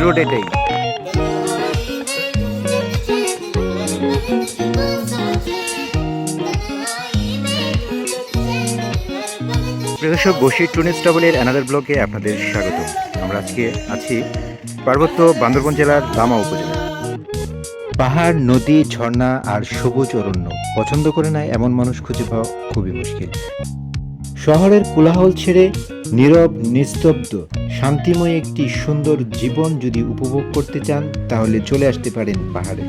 Root এটাই প্রদর্শক বসির টুনিস ট্রাভেলের অ্যানাদার ব্লগে আপনাদের স্বাগত আমরা আজকে আছি পার্বত্য বান্দরবন জেলার লামা উপজেলা পাহাড়, নদী, ঝর্ণা আর সবুজ অরণ্য পছন্দ করে না এমন মানুষ খুঁজে পাওয়া খুবই মুশকিল। শহরের কোলাহল ছেড়ে নীরব, নিস্তব্ধ, শান্তিময় একটি সুন্দর জীবন যদি উপভোগ করতে চান, তাহলে চলে আসতে পারেন পাহাড়ে।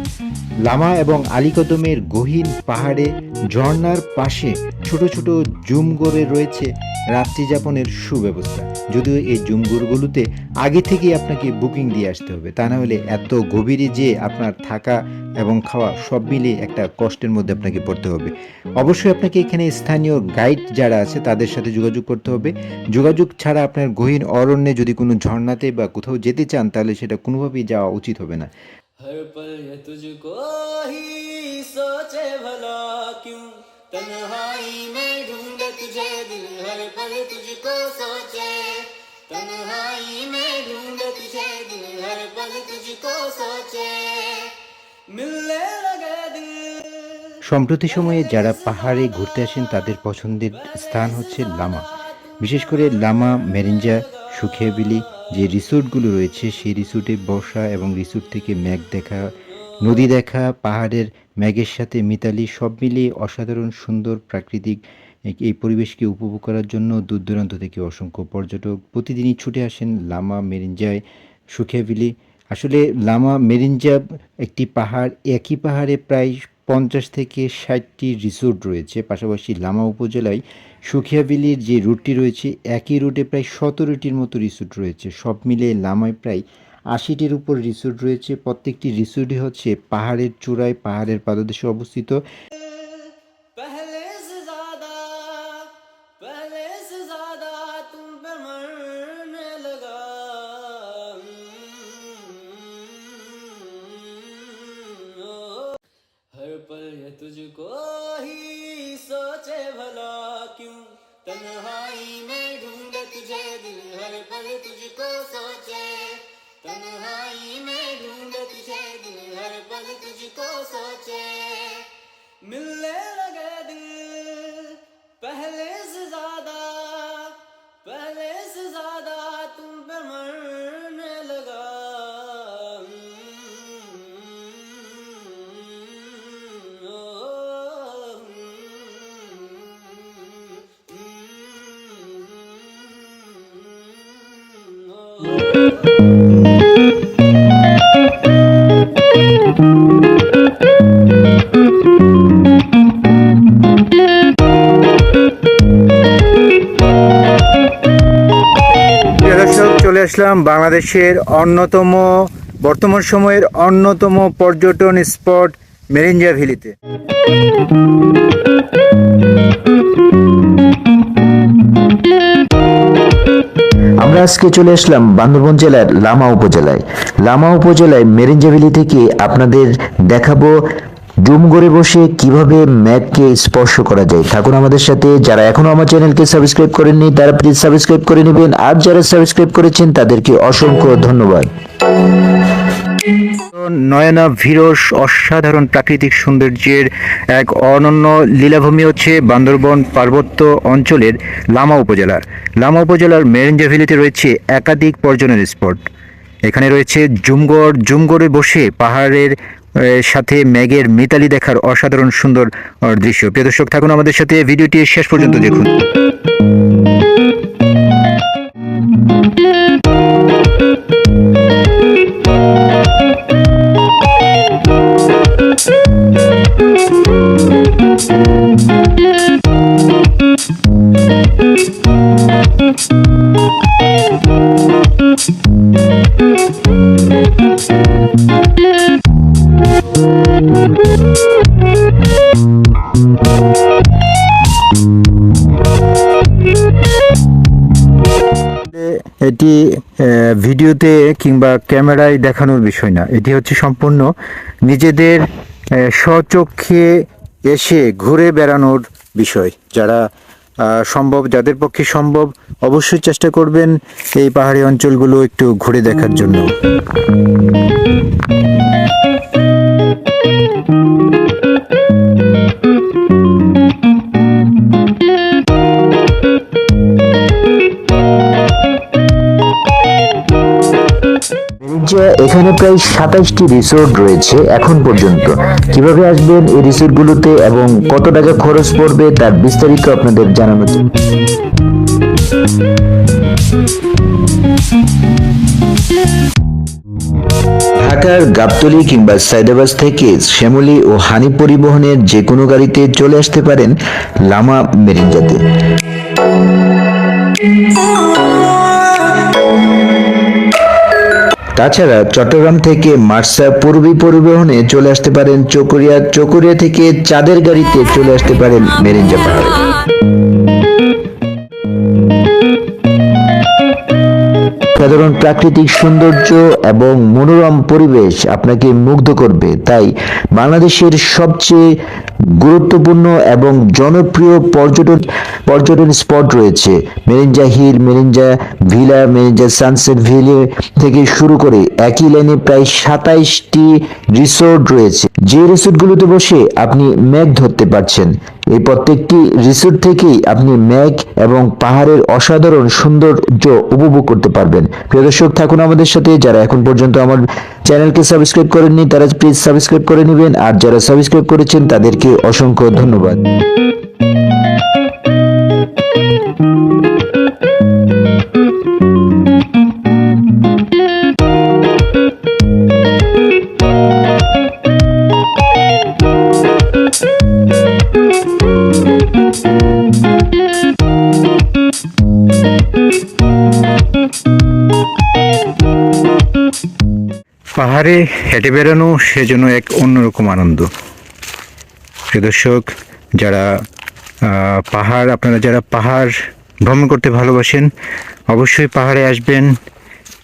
লামা এবং আলিকদমের গহীন পাহাড়ে ঝর্নার পাশে ছোট ছোট জুম গড়ে রয়েছে রাত্রি যাপনের সুব্যবস্থা যদিও এই জুমগড়গুলোতে আগে থেকেই আপনাকে বুকিং দিয়ে আসতে হবে তা না হলে এত গভীরে যে আপনার থাকা এবং খাওয়া সব মিলিয়ে একটা কষ্টের মধ্যে আপনাকে পড়তে হবে অবশ্যই আপনাকে এখানে স্থানীয় গাইড যারা আছে তাদের সাথে যোগাযোগ করতে হবে যোগাযোগ ছাড়া আপনার গহীন অরণ্যে যদি কোনো ঝর্ণাতে বা কোথাও যেতে চান তাহলে সেটা কোনোভাবেই যাওয়া উচিত হবে না हर पल ये तुझको ही सोचे भला क्यों तन्हाई में ढूंढे तुझे दिल हर पल तुझको सोचे तन्हाई में ढूंढे तुझे दिल हर पल तुझको सोचे मिलने लगे दिल সম্প্রতি সময়ে যারা পাহাড়ে ঘুরতে আসেন তাদের পছন্দের স্থান হচ্ছে লামা বিশেষ করে লামা মেরিঞ্জা সুখিয়াবিলি যে রিসোর্টগুলো রয়েছে সেই রিসোর্টে বসা এবং রিসোর্ট থেকে ম্যাগ দেখা নদী দেখা পাহাড়ের ম্যাগের সাথে মিতালি সব মিলিয়ে অসাধারণ সুন্দর প্রাকৃতিক এই- পরিবেশকে উপভোগ করার জন্য দূর দূরান্ত থেকে অসংখ্য পর্যটক প্রতিদিনই ছুটে আসেন লামা মেরিঞ্জায় সুখিয়াবিলি আসলে লামা মেরিঞ্জা একটি পাহাড়, একই পাহাড়ে প্রায় পঞ্চাশ থেকে ষাটটি রিসোর্ট রয়েছে। পাশাপাশি লামা উপজেলায় সুখিয়াবিলির যে রুটটি রয়েছে, একই রুটে প্রায় সতেরোটির মতো রিসোর্ট রয়েছে। সব মিলে লামায় প্রায় আশিটির উপর রিসোর্ট রয়েছে। প্রত্যেকটি রিসোর্টই হচ্ছে পাহাড়ের চূড়ায়, পাহাড়ের পাদদেশে অবস্থিত। हर पल तुझको सोचे, तन्हाई में ढूंढे तुझे दिल, हर पल तुझको सोचे। मिलने लगा दिल, पहले से ज़्यादा, पहले से চলে আসলাম বাংলাদেশের অন্যতম বর্তমান সময়ের অন্যতম পর্যটন স্পট মেরিঞ্জা ভ্যালিতে আজকে চলে আসলাম বান্দরবন জেলার লামা উপজেলায়। লামা উপজেলায় মেরিঞ্জাভ্যালি থেকে আপনাদের দেখাবো ডুম গড়ে বসে কীভাবে ম্যাককে স্পর্শ করা যায়। থাকুন আমাদের সাথে, যারা এখনও আমার চ্যানেলকে সাবস্ক্রাইব করেননি, তারা প্লিজ সাবস্ক্রাইব করে নেবেন। আর যারা সাবস্ক্রাইব করেছেন, তাদেরকে অসংখ্য ধন্যবাদ। নয়না ভিরস অসাধারণ প্রাকৃতিক সৌন্দর্যের এক অনন্য লীলাভূমি হচ্ছে বান্দরবন পার্বত্য অঞ্চলের লামা উপজেলার। লামা উপজেলার মেরেঞ্জা ভ্যালিতে রয়েছে একাধিক পর্যটন স্পট। এখানে রয়েছে জুমগড়। জুমগড়ে বসে পাহাড়ের সাথে ম্যাগের মিতালি দেখার অসাধারণ সুন্দর দৃশ্য। প্রিয় দর্শক, থাকুন আমাদের সাথে। ভিডিওটি শেষ পর্যন্ত দেখুন। ভিডিওতে কিংবা ক্যামেরায় দেখানোর বিষয় না। এটি হচ্ছে সম্পূর্ণ নিজেদের স্বচক্ষে এসে ঘুরে বেড়ানোর বিষয়। যারা সম্ভব, যাদের পক্ষে সম্ভব, অবশ্যই চেষ্টা করবেন এই পাহাড়ি অঞ্চলগুলো একটু ঘুরে দেখার জন্য। যে এখানে প্রায় সাতাইশটি রিসোর্ট রয়েছে এখন পর্যন্ত কীভাবে আসবেন এই রিসোর্টগুলোতে এবং কত টাকা খরচ পড়বে তার বিস্তারিত আপনাদের জানানো। ঢাকার গাবতলী কিংবা সাইদাবাদ থেকে শ্যামলী ও হানি পরিবহনের যে কোনো গাড়িতে চলে আসতে পারেন লামা মেরিঞ্জাতে তাছাড়া চট্টগ্রাম থেকে মার্সা পূর্বী পরিবহনে চলে আসতে পারেন চকরিয়া চকরিয়া থেকে চাঁদের গাড়িতে চলে আসতে পারেন মেরিঞ্জা পাহাড়ে। সাধারণ প্রাকৃতিক সৌন্দর্য এবং মনোরম পরিবেশ আপনাকে মুগ্ধ করবে। তাই বাংলাদেশের সবচেয়ে গুরুত্বপূর্ণ এবং জনপ্রিয় পর্যটন পর্যটন স্পট রয়েছে। Mirinja hill Mirinja villa Mirinja sunset Ville থেকে শুরু করে একই লাইনে প্রায় সাতাইশটি রিসোর্ট রয়েছে। যে রিসোর্টগুলোতে বসে আপনি মেঘ ধরতে পারছেন, এই প্রত্যেকটি রিসোর্ট থেকেই আপনি মেঘ এবং পাহাড়ের অসাধারণ সৌন্দর্য উপভোগ করতে পারবেন। প্রিয় দর্শক, থাকুন আমাদের সাথে, যারা এখন পর্যন্ত আমার চ্যানেলকে সাবস্ক্রাইব করেননি, তারা প্লিজ সাবস্ক্রাইব করে নেবেন। আর যারা সাবস্ক্রাইব করেছেন, তাদেরকে অসংখ্য ধন্যবাদ। পাহাড়ে হেঁটে বেড়ানো সেজন্য এক অন্যরকম আনন্দ। দর্শক, যারা পাহাড়, আপনারা যারা পাহাড় ভ্রমণ করতে ভালোবাসেন, অবশ্যই পাহাড়ে আসবেন।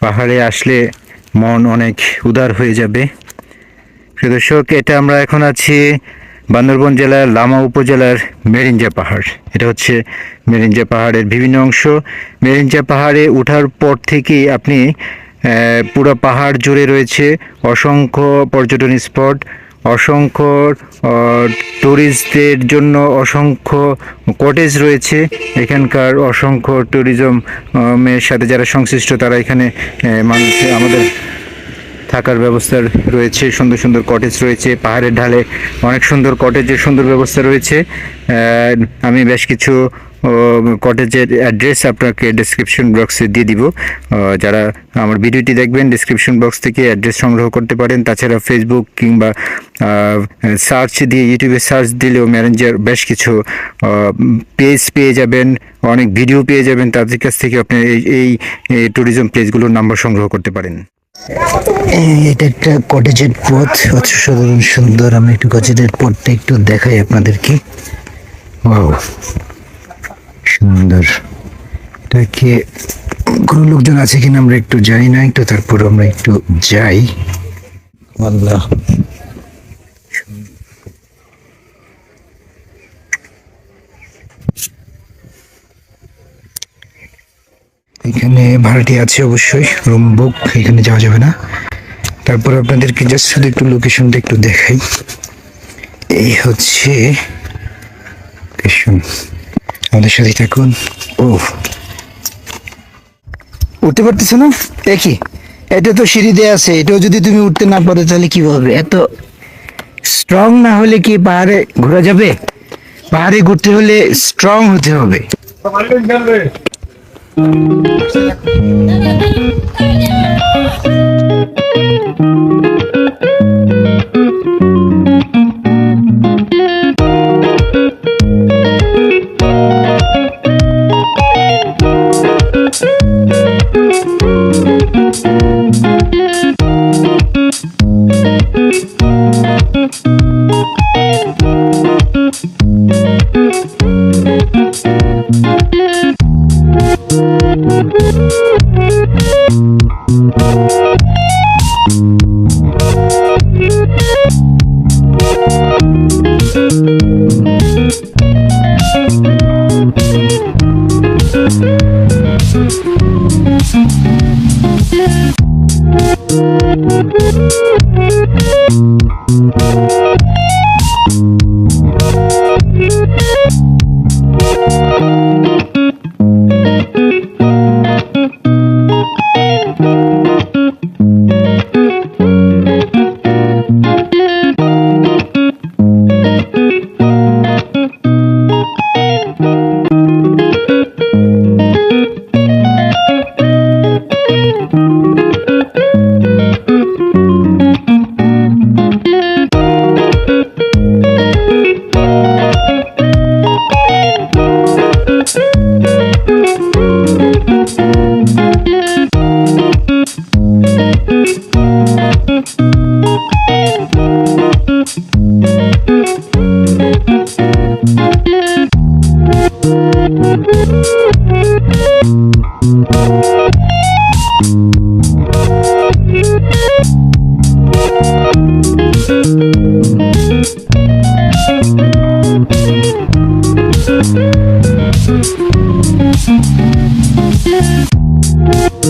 পাহাড়ে আসলে মন অনেক উদার হয়ে যাবে। দর্শক, এটা আমরা এখন আছি বান্দরবন জেলার লামা উপজেলার মেরিঞ্জা পাহাড়। এটা হচ্ছে মেরিঞ্জা পাহাড়ের বিভিন্ন অংশ। মেরিঞ্জা পাহাড়ে ওঠার পর থেকেই আপনি পুরো পাহাড় জুড়ে রয়েছে অসংখ্য পর্যটন স্পট, অসংখ্য ট্যুরিস্টদের জন্য অসংখ্য কটেজ রয়েছে। এখানকার অসংখ্য ট্যুরিজম এর সাথে যারা সংশ্লিষ্ট তারা এখানে মানুষ, আমাদের থাকার ব্যবস্থা রয়েছে। সুন্দর সুন্দর কটেজ রয়েছে, পাহাড়ের ঢালে অনেক সুন্দর কটেজের সুন্দর ব্যবস্থা রয়েছে। আমি বেশ কিছু কটেজের অ্যাড্রেস আপনাকে ডেসক্রিপশন বক্সে দিয়ে দিব। যারা আমার ভিডিওটি দেখবেন ডেসক্রিপশন বক্স থেকে অ্যাড্রেস সংগ্রহ করতে পারেন। তাছাড়া ফেসবুক কিংবা সার্চ দিয়ে ইউটিউবে সার্চ দিলেও ম্যানেজার বেশ কিছু পেজ পেয়ে যাবেন, অনেক ভিডিও পেয়ে যাবেন। তাদের কাছ থেকে আপনি এই ট্যুরিজম প্লেসগুলোর নাম্বার সংগ্রহ করতে পারেন। এটা একটা কটেজের পথ অসাধারণ সুন্দর। আমি একটু কটেজের পথটা একটু দেখাই আপনাদেরকে। ওয়াও সুন্দর। এটাকে কোনো লোকজন আছে কিনা আমরা একটু জানি না একটু তারপর আমরা একটু যাই। আল্লাহ। এখানে ভাড়াটি আছে অবশ্যই রুম বুক এখানে যাওয়া যাবে না। তারপর আপনাদেরকে জাস্ট শুধু একটু লোকেশনটা একটু দেখাই। এই হচ্ছে লোকেশন আমাদের সাথে থাকুন। ও উঠতে পারতেছ না? দেখি এটা তো সিঁড়ি দেয়া আছে, এটাও যদি তুমি উঠতে না পারো তাহলে কি হবে? এত স্ট্রং না হলে কি পাহাড়ে ঘোরা যাবে? পাহাড়ে ঘুরতে হলে স্ট্রং হতে হবে।